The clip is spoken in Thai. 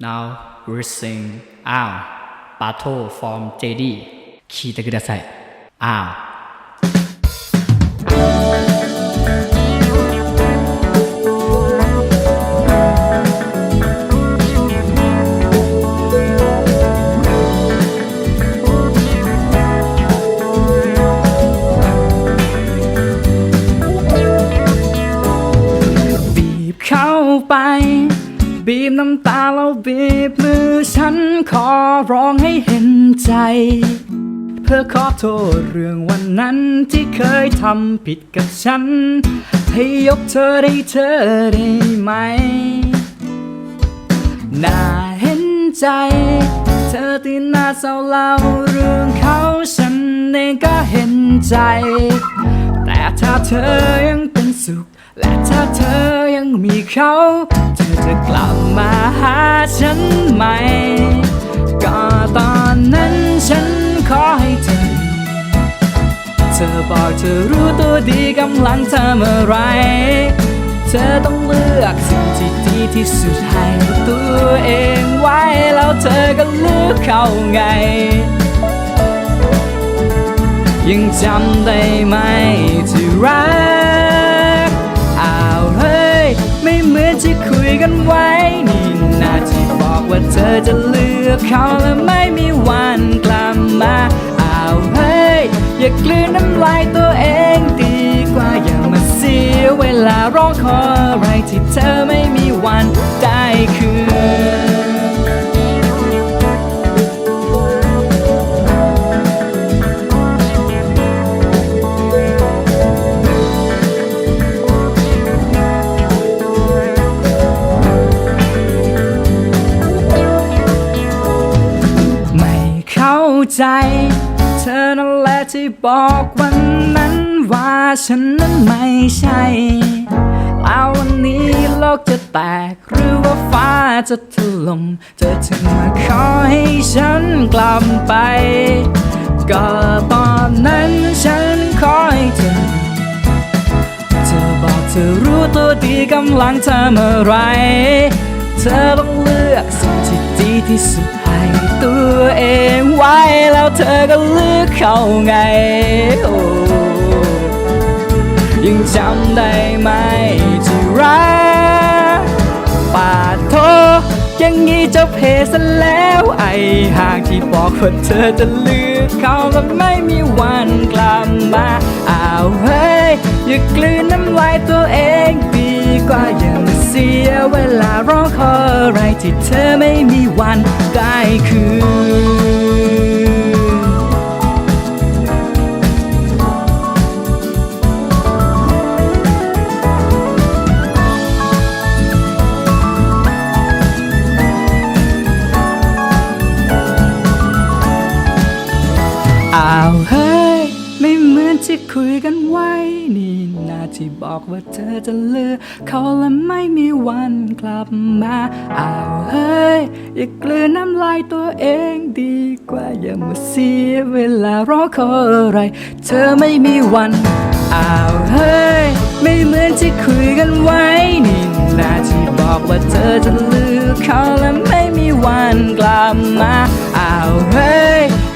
Now we sing out battle from JD. 聞いてください。Our ไป บีบน้ำตาแล้วบีบมือฉันขอร้องให้เห็นใจ เพื่อขอโทษเรื่องวันนั้นที่เคยทำผิดกับฉัน ให้ยกเธอได้เธอได้ไหม น่าเห็นใจ เธอที่น่าเศร้าเล่าเรื่องเขาฉันเองก็เห็นใจ แต่ถ้าเธอยังเป็นสุข และถ้าเธอยังมีเขา จะกลับมาหาฉันไหมก็ตอนนั้นฉันขอให้เธอ เธอบอกเธอรู้ตัวดีกำลังทำอะไร เธอต้องเลือกสิ่งที่ดีที่สุดให้ตัวเองไว้ แล้วเธอก็เลือกเขาไงยังจำได้ไหมที่รัก ไม่เหมือนที่คุยกันไว้ นี่นาที่บอกว่าเธอจะเลือกเขาและไม่มีวันกลับมาอ้าวเฮ้ย อย่ากลืนน้ำลายตัวเองดีกว่าอย่ามาเสียเวลาร้องขออะไรที่เธอ ใจ เธอนั่นแหละที่บอกวันนั้นว่าฉันนั้นไม่ใช่แล้ววันนี้โลกจะแตก หรือว่าฟ้าจะถล่มเธอถึงมาขอให้ฉันกลับไป ก็ตอนนั้นฉันขอให้เธอ เธอบอกเธอรู้ตัวดีกำลังทำอะไร เธอต้องเลือกสิ่งที่ดีที่สุดให้ตัวเอง เธอก็เลือกเขาไงยังจำได้ไหมที่รักปาดโทอย่างงี้จะเพซะแล้วไอ้ห่างที่บอกว่าเธอจะเลือกเขาแล้วไม่มีวันกลับมาอ้าวเฮ้ยอย่ากลืนน้ำลายตัวเองดีกว่าอย่ามาเสียเวลาร้องขออะไรที่เธอไม่มีวันได้คืน ไม่เหมือนที่คุยกันไว้ นี่นาที่บอกว่าเธอจะเลือกเขาและไม่มีวันกลับมาอ้าวเฮ้ย อย่ากลืนน้ำลายตัวเองดีกว่าอย่ามาเสียเวลารอคอยอะไร เธอไม่มีวันอ้าวเฮ้ย ไม่เหมือนที่คุยกันไว้ นี่นาที่บอกว่าเธอจะเลือกเขาและไม่มีวันกลับมาอ้าวเฮ้ย